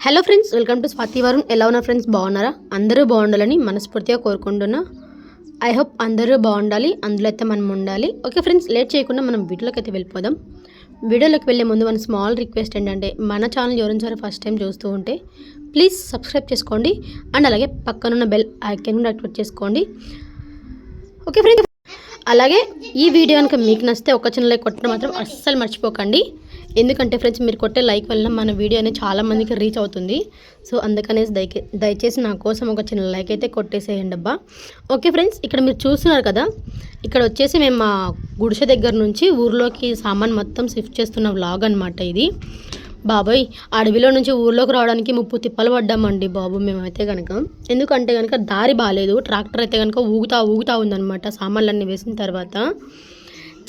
Hello friends welcome to Swathi Varun. ఎలా ఉన్నారు friends? బాగున్నారా? అందరూ బాగుండాలని మనస్ఫూర్తిగా కోరుకుంటున్నా. ఐ హోప్ అందరూ బాగుండాలి అందులో అయితే మనం ఉండాలి. ఓకే ఫ్రెండ్స్ లేట్ చేయకుండా మనం వీడియోలోకి అయితే వెళ్ళిపోదాం. వీడియోలోకి వెళ్ళే ముందు మన స్మాల్ రిక్వెస్ట్ ఏంటంటే మన ఛానల్ ఎవరించారో ఫస్ట్ టైం చూస్తూ ఉంటే ప్లీజ్ సబ్స్క్రైబ్ చేసుకోండి. అండ్ అలాగే పక్కనున్న బెల్ ఐకాన్ కూడా యాక్టివేట్ చేసుకోండి. ఓకే ఫ్రెండ్స్ అలాగే ఈ వీడియో కనుక మీకు నచ్చితే ఒక చిన్న లైక్ కొట్టడం మాత్రం అస్సలు మర్చిపోకండి. ఎందుకంటే ఫ్రెండ్స్ మీరు కొట్టే లైక్ వల్ల మన వీడియో అనేది చాలామందికి రీచ్ అవుతుంది. సో అందుకనేసి దయకే దయచేసి నా కోసం ఒక చిన్న లైక్ అయితే కొట్టేసేయండి అబ్బా. ఓకే ఫ్రెండ్స్ ఇక్కడ మీరు చూస్తున్నారు కదా ఇక్కడ వచ్చేసి మేము మా గుడిసె దగ్గర నుంచి ఊర్లోకి సామాన్ మొత్తం షిఫ్ట్ చేస్తున్న వ్లాగ్ అనమాట ఇది. బాబాయ్ అడవిలో నుంచి ఊర్లోకి రావడానికి ముప్పు తిప్పలు పడ్డామండి బాబు మేమైతే కనుక ఎందుకంటే కనుక దారి బాగాలేదు ట్రాక్టర్ అయితే కనుక ఊగుతా ఊగుతా ఉందన్నమాట సామాన్లన్నీ వేసిన తర్వాత.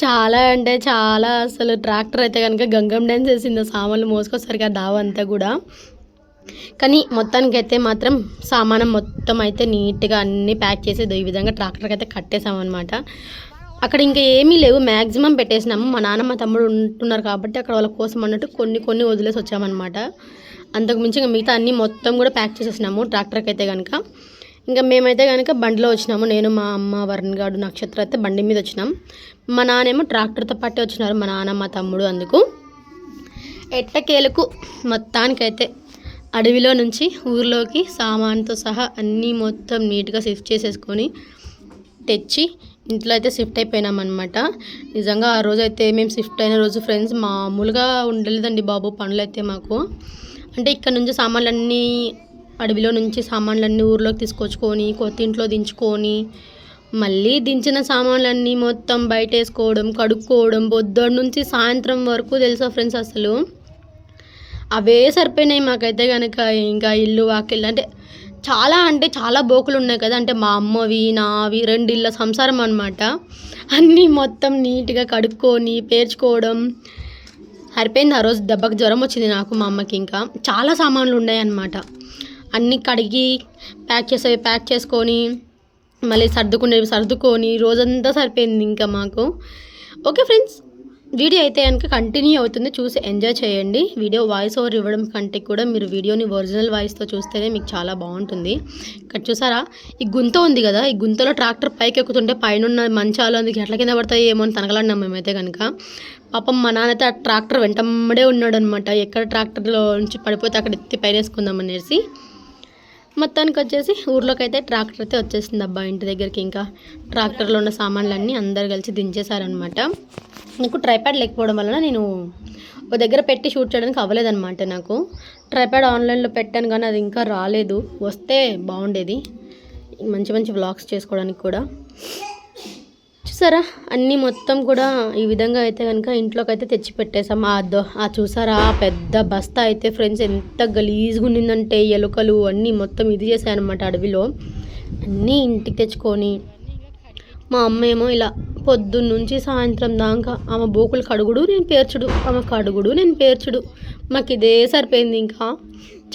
చాలా అంటే చాలా అసలు ట్రాక్టర్ అయితే కనుక గంగం డ్యాన్స్ వేసింది. సామాన్లు మోసుకొస్తారు కదా దావ అంతా కూడా. కానీ మొత్తానికైతే మాత్రం సామానం మొత్తం అయితే నీట్గా అన్నీ ప్యాక్ చేసి ఈ విధంగా ట్రాక్టర్కి అయితే కట్టేసామన్నమాట అక్కడ ఇంకా ఏమీ లేవు. మ్యాక్సిమం పెట్టేసినాము. మా నాన్న మా తమ్ముడు ఉంటున్నారు కాబట్టి అక్కడ వాళ్ళ కోసం అన్నట్టు కొన్ని కొన్ని వదిలేసి వచ్చామన్నమాట. అంతకుమించి ఇంకా మిగతా అన్నీ మొత్తం కూడా ప్యాక్ చేసేసినాము ట్రాక్టర్కి అయితే కనుక. ఇంకా మేమైతే కనుక బండిలో వచ్చినాము. నేను మా అమ్మ వరుణ్ గారు నక్షత్ర అయితే బండి మీద వచ్చినాం. మా నాన్నేమో ట్రాక్టర్తో పాటే వచ్చినారు మా నాన్న మా తమ్ముడు అందుకు. ఎట్టకేలకు మొత్తానికైతే అడవిలో నుంచి ఊర్లోకి సామాన్తో సహా అన్నీ మొత్తం నీట్గా షిఫ్ట్ చేసేసుకొని తెచ్చి ఇంట్లో అయితే షిఫ్ట్ అయిపోయినామన్నమాట నిజంగా ఆ రోజు అయితే మేము షిఫ్ట్ అయిన రోజు ఫ్రెండ్స్ మామూలుగా ఉండలేదండి బాబు పనులు అయితే మాకు. అంటే ఇక్కడ నుంచి సామాన్లన్నీ అడవిలో నుంచి సామాన్లన్నీ ఊర్లోకి తీసుకొచ్చుకొని కొత్త ఇంట్లో దించుకొని మళ్ళీ దించిన సామాన్లన్నీ మొత్తం బయట వేసుకోవడం కడుక్కోవడం పొద్దున్న నుంచి సాయంత్రం వరకు తెలుసా ఫ్రెండ్స్ అసలు? అవే సరిపోయినాయి మాకైతే కనుక ఇంకా ఇల్లు వాకిళ్ళు అంటే చాలా అంటే చాలా బోకులు ఉన్నాయి కదా. అంటే మా అమ్మవి నావి రెండు ఇళ్ళ సంసారం అనమాట అన్నీ మొత్తం నీట్గా కడుక్కొని పేర్చుకోవడం. సరిపోయింది. ఆ రోజు దెబ్బకి జ్వరం వచ్చింది నాకు మా అమ్మకి ఇంకా. చాలా సామాన్లు ఉన్నాయన్నమాట అన్నీ కడిగి ప్యాక్ చేసేవి ప్యాక్ చేసుకొని మళ్ళీ సర్దుకునేవి సర్దుకొని రోజంతా సరిపోయింది ఇంకా మాకు. ఓకే ఫ్రెండ్స్ వీడియో అయితే కనుక కంటిన్యూ అవుతుంది. చూసి ఎంజాయ్ చేయండి. వీడియో వాయిస్ ఓవర్ ఇవ్వడం కంటే కూడా మీరు వీడియోని ఒరిజినల్ వాయిస్తో చూస్తేనే మీకు చాలా బాగుంటుంది. ఇక్కడ చూసారా? ఈ గుంత ఉంది కదా? ఈ గుంతలో ట్రాక్టర్ పైకి ఎక్కుతుంటే పైన ఉన్న మంచాలు అందుకు ఎట్ల కింద పడతాయి ఏమో అని తనకలాడినాం మేమైతే కనుక. పాపం మా నాన్న అయితే ఆ ట్రాక్టర్ వెంటమ్మడే ఉన్నాడు అనమాట ఎక్కడ ట్రాక్టర్లో నుంచి పడిపోతే అక్కడ ఎత్తి పైన వేసుకుందాం అనేసి. మొత్తానికి వచ్చేసి ఊర్లోకి అయితే ట్రాక్టర్ అయితే వచ్చేసింది అబ్బా ఇంటి దగ్గరికి ఇంకా. ట్రాక్టర్లో ఉన్న సామాన్లన్నీ అందరు కలిసి దించేశారనమాట నాకు ట్రైప్యాడ్ లేకపోవడం వలన నేను ఒక దగ్గర పెట్టి షూట్ చేయడానికి అవ్వలేదన్నమాట నాకు. ట్రైప్యాడ్ ఆన్లైన్లో పెట్టాను కానీ అది ఇంకా రాలేదు. వస్తే బాగుండేది. మంచి మంచి వ్లాగ్స్ చేసుకోవడానికి కూడా. చూసారా అన్నీ మొత్తం కూడా ఈ విధంగా అయితే కనుక ఇంట్లోకి అయితే తెచ్చి పెట్టేసాం ఆ దో ఆ చూసారా? ఆ పెద్ద బస్తా అయితే ఫ్రెండ్స్ ఎంత గలీజ్గా ఉండిందంటే ఎలుకలు అన్నీ మొత్తం ఇది చేశాయన్నమాట అడవిలో. అన్నీ ఇంటికి తెచ్చుకొని మా అమ్మ ఏమో ఇలా పొద్దున్న నుంచి సాయంత్రం దాకా ఆమె బోకులు కడుగుడు నేను పేర్చుడు. ఆమె కడుగుడు నేను పేర్చుడు. మాకు ఇదే సరిపోయింది ఇంకా.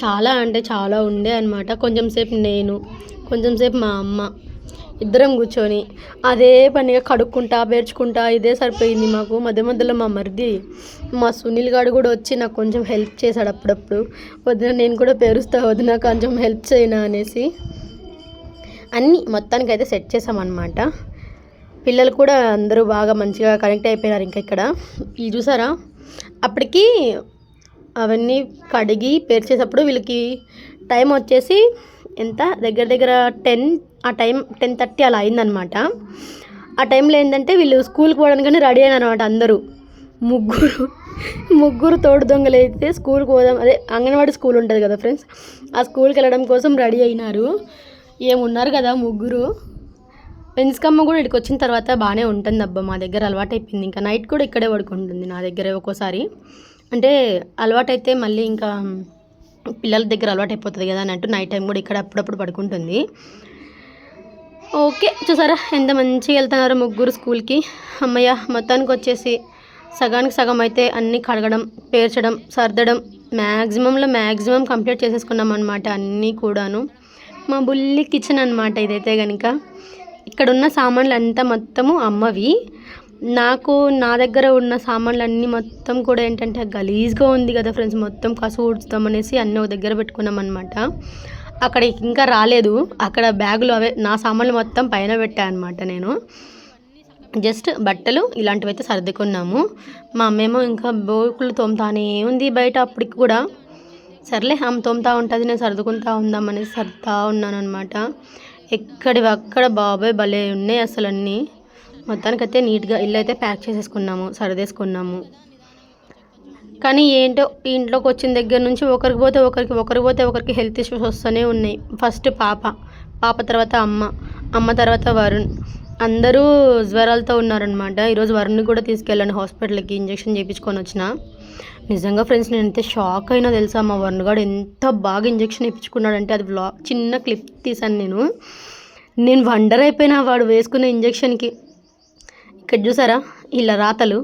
చాలా అంటే చాలా ఉండే అనమాట కొంచెం సేపు నేను కొంచెం సేపు మా అమ్మ. ఇద్దరం కూర్చొని అదే పనిగా కడుక్కుంటా పేర్చుకుంటా ఇదే సరిపోయింది మాకు. మధ్య మధ్యలో మా మరిది మా సునీల్ గారు కూడా వచ్చి నాకు కొంచెం హెల్ప్ చేశాడు అప్పుడప్పుడు. వదిన నేను కూడా పేరుస్తా వదిన కొంచెం హెల్ప్ చేయనా అనేసి. అన్నీ మొత్తానికి అయితే సెట్ చేసామన్నమాట పిల్లలు కూడా అందరూ బాగా మంచిగా కనెక్ట్ అయిపోయినారు ఇంకా ఇక్కడ. ఇది చూసారా? అప్పటికి అవన్నీ కడిగి పేర్చేటప్పుడు వీళ్ళకి టైం వచ్చేసి ఎంత? దగ్గర దగ్గర టెన్ ఆ టైం టెన్ థర్టీ అలా అయిందనమాట. ఆ టైంలో ఏంటంటే వీళ్ళు స్కూల్కి పోవడానికని రెడీ అయినారు అనమాట అందరూ. ముగ్గురు ముగ్గురు తోడు దొంగలు అయితే స్కూల్కి పోదాం అదే అంగన్వాడీ స్కూల్ ఉంటుంది కదా ఫ్రెండ్స్ ఆ స్కూల్కి వెళ్ళడం కోసం రెడీ అయినారు. ఏమున్నారు కదా ముగ్గురు. పెన్స్కమ్మ కూడా ఇక్కడికి వచ్చిన తర్వాత బాగానే ఉంటుంది అబ్బా మా దగ్గర అలవాటు అయిపోయింది ఇంకా నైట్ కూడా ఇక్కడే పడుకుంటుంది నా దగ్గర ఒక్కోసారి. అంటే అలవాటైతే మళ్ళీ ఇంకా పిల్లల దగ్గర అలవాటు అయిపోతుంది కదా అన్నట్టు నైట్ టైం కూడా ఇక్కడ అప్పుడప్పుడు పడుకుంటుంది. ఓకే చూసారా? ఎంత మంచిగా వెళ్తున్నారు ముగ్గురు స్కూల్కి. అమ్మయ్య మొత్తానికి వచ్చేసి సగానికి సగం అయితే అన్నీ కడగడం పేర్చడం సర్దడం మ్యాక్సిమంలో మ్యాక్సిమం కంప్లీట్ చేసేసుకున్నాం అనమాట అన్నీ కూడాను. మా బుల్లి కిచెన్ అనమాట ఇదైతే కనుక ఇక్కడ ఉన్న సామాన్లు అంతా మొత్తము అమ్మవి. నాకు నా దగ్గర ఉన్న సామాన్లు అన్నీ మొత్తం కూడా ఏంటంటే గలీజ్గా ఉంది కదా ఫ్రెండ్స్. మొత్తం కసు ఊడ్చుతాం అనేసి అన్నీ ఒక దగ్గర పెట్టుకున్నాం అనమాట అక్కడ ఇంకా రాలేదు. అక్కడ బ్యాగులు అవే నా సామాన్లు మొత్తం పైన పెట్టాను అనమాట నేను. జస్ట్ బట్టలు ఇలాంటివి అయితే సర్దుకున్నాము. మా అమ్మేమో ఇంకా బోకులు తోముతానే ఉంది బయట అప్పటికి కూడా. సర్లే ఆమె తోముతా ఉంటుంది నేను సర్దుకుంటా ఉందామనేసి సర్దుతా ఉన్నాను అనమాట ఎక్కడివి అక్కడ బాబాయ్ భలే ఉన్నాయి అసలు అన్నీ మొత్తానికైతే నీట్గా ఇల్లు అయితే ప్యాక్ చేసేసుకున్నాము సర్దేసుకున్నాము. కానీ ఏంటో ఇంట్లోకి వచ్చిన దగ్గర నుంచి ఒకరికి పోతే ఒకరికి ఒకరికి పోతే ఒకరికి హెల్త్ ఇష్యూస్ వస్తూనే ఉన్నాయి. ఫస్ట్ పాప పాప తర్వాత అమ్మ అమ్మ తర్వాత వరుణ్. అందరూ జ్వరాలతో ఉన్నారనమాట ఈరోజు వరుణ్ని కూడా తీసుకెళ్ళాను హాస్పిటల్కి ఇంజెక్షన్ చేయించుకొని వచ్చిన. నిజంగా ఫ్రెండ్స్ నేను ఎంత షాక్ అయినా తెలుసా మా వరుణ్ గారు ఎంత బాగా ఇంజెక్షన్ ఇప్పించుకున్నాడంటే అది వ్లా చిన్న క్లిప్ తీసాను నేను. నేను వండర్ అయిపోయినా వాడు వేసుకున్న ఇంజెక్షన్కి. ఇక్కడ చూసారా ఇలా రాతలు.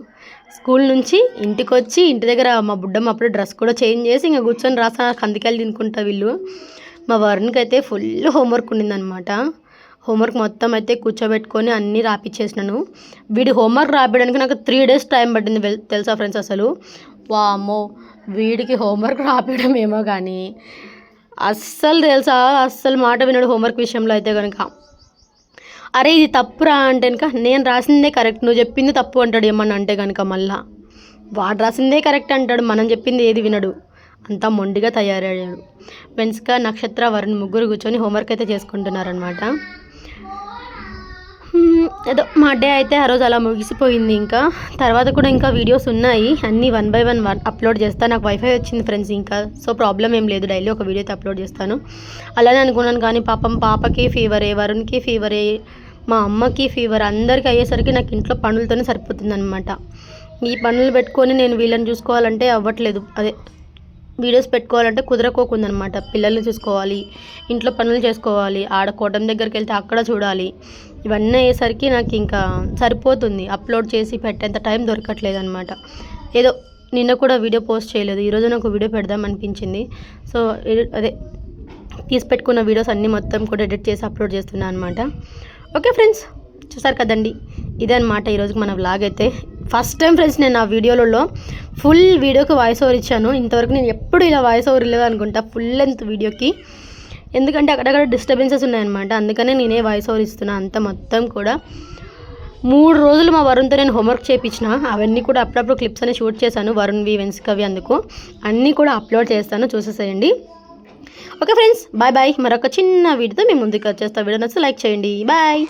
స్కూల్ నుంచి ఇంటికి వచ్చి ఇంటి దగ్గర మా బుడ్డమ్మ అప్పుడు డ్రెస్ కూడా చేంజ్ చేసి ఇంకా కూర్చొని రాసా కందికాయలు తినుకుంటా వీళ్ళు. మా వరుణ్కి అయితే ఫుల్ హోంవర్క్ ఉండిందనమాట హోంవర్క్ మొత్తం అయితే కూర్చోబెట్టుకొని అన్నీ రాపిచ్చేసినాను. వీడి హోంవర్క్ రాపించడానికి నాకు త్రీ డేస్ టైం పట్టింది తెలుసా ఫ్రెండ్స్ అసలు? వామ్మో వీడికి హోంవర్క్ రాపించడం ఏమో కానీ అస్సలు తెలుసా అస్సలు మాట వినడు హోంవర్క్ విషయంలో అయితే కనుక అరే ఇది తప్పురా అంటే కనుక నేను రాసిందే కరెక్ట్ నువ్వు చెప్పింది తప్పు అంటాడు ఏమన్నా అంటే కనుక మళ్ళా. వాడు రాసిందే కరెక్ట్ అంటాడు మనం చెప్పింది ఏది వినడు. అంతా మొండిగా తయారయ్యాడు. ఫ్రెండ్స్గా నక్షత్ర వరుణ్ ముగ్గురు కూర్చొని హోంవర్క్ అయితే చేసుకుంటున్నారనమాట ఏదో మా డే అయితే ఆ రోజు అలా ముగిసిపోయింది ఇంకా. తర్వాత కూడా ఇంకా వీడియోస్ ఉన్నాయి. అన్నీ వన్ బై వన్ అప్లోడ్ చేస్తాను నాకు వైఫై వచ్చింది ఫ్రెండ్స్ ఇంకా. సో ప్రాబ్లం ఏం లేదు. డైలీ ఒక వీడియో అయితే అప్లోడ్ చేస్తాను. అలానే అనుకున్నాను కానీ పాపం పాపకి ఫీవరే వరుణ్కి ఫీవరే మా అమ్మకి ఫీవర్ అందరికీ అయ్యేసరికి నాకు ఇంట్లో పనులతోనే సరిపోతుందన్నమాట. ఈ పనులు పెట్టుకొని నేను వీళ్ళని చూసుకోవాలంటే అవ్వట్లేదు. అదే వీడియోస్ పెట్టుకోవాలంటే కుదరకోకుందనమాట పిల్లల్ని చూసుకోవాలి ఇంట్లో పనులు చేసుకోవాలి ఆడ కోటం దగ్గరికి వెళ్తే అక్కడ చూడాలి. ఇవన్నీ అయ్యేసరికి నాకు ఇంకా సరిపోతుంది. అప్లోడ్ చేసి పెట్టేంత టైం దొరకట్లేదు అనమాట ఏదో నిన్న కూడా వీడియో పోస్ట్ చేయలేదు. ఈరోజు నాకు వీడియో పెడదాం అనిపించింది. సో అదే తీసి పెట్టుకున్న వీడియోస్ అన్నీ మొత్తం కూడా ఎడిట్ చేసి అప్లోడ్ చేస్తున్నాను అనమాట ఓకే ఫ్రెండ్స్ చూసారు కదండి? ఇదే అనమాట ఈరోజు మన వ్లాగ్ అయితే. ఫస్ట్ టైం ఫ్రెండ్స్ నేను ఆ వీడియోలలో ఫుల్ వీడియోకి వాయిస్ ఓవర్ ఇచ్చాను. ఇంతవరకు నేను ఎప్పుడు ఇలా వాయిస్ ఓవర్ ఇవ్వలేదు అనుకుంటా. ఫుల్ లెంత్ వీడియోకి. ఎందుకంటే అక్కడక్కడ డిస్టర్బెన్సెస్ ఉన్నాయన్నమాట. అందుకనే నేనే వాయిస్ ఓవర్ ఇస్తున్నా. అంత మొత్తం కూడా మూడు రోజులు మా వరుణ్తో నేను హోంవర్క్ చేయించిన అవన్నీ కూడా అప్పుడప్పుడు క్లిప్స్ అని షూట్ చేశాను. వరుణ్ వి వెన్స్కవి అందుకు. అన్నీ కూడా అప్లోడ్ చేస్తాను. చూసేసేయండి. ఓకే ఫ్రెండ్స్ బాయ్ బాయ్ మరొక చిన్న వీడియోతో మేము ముందుకు వచ్చేస్తాం. వీడియో నచ్చితే లైక్ చేయండి. బాయ్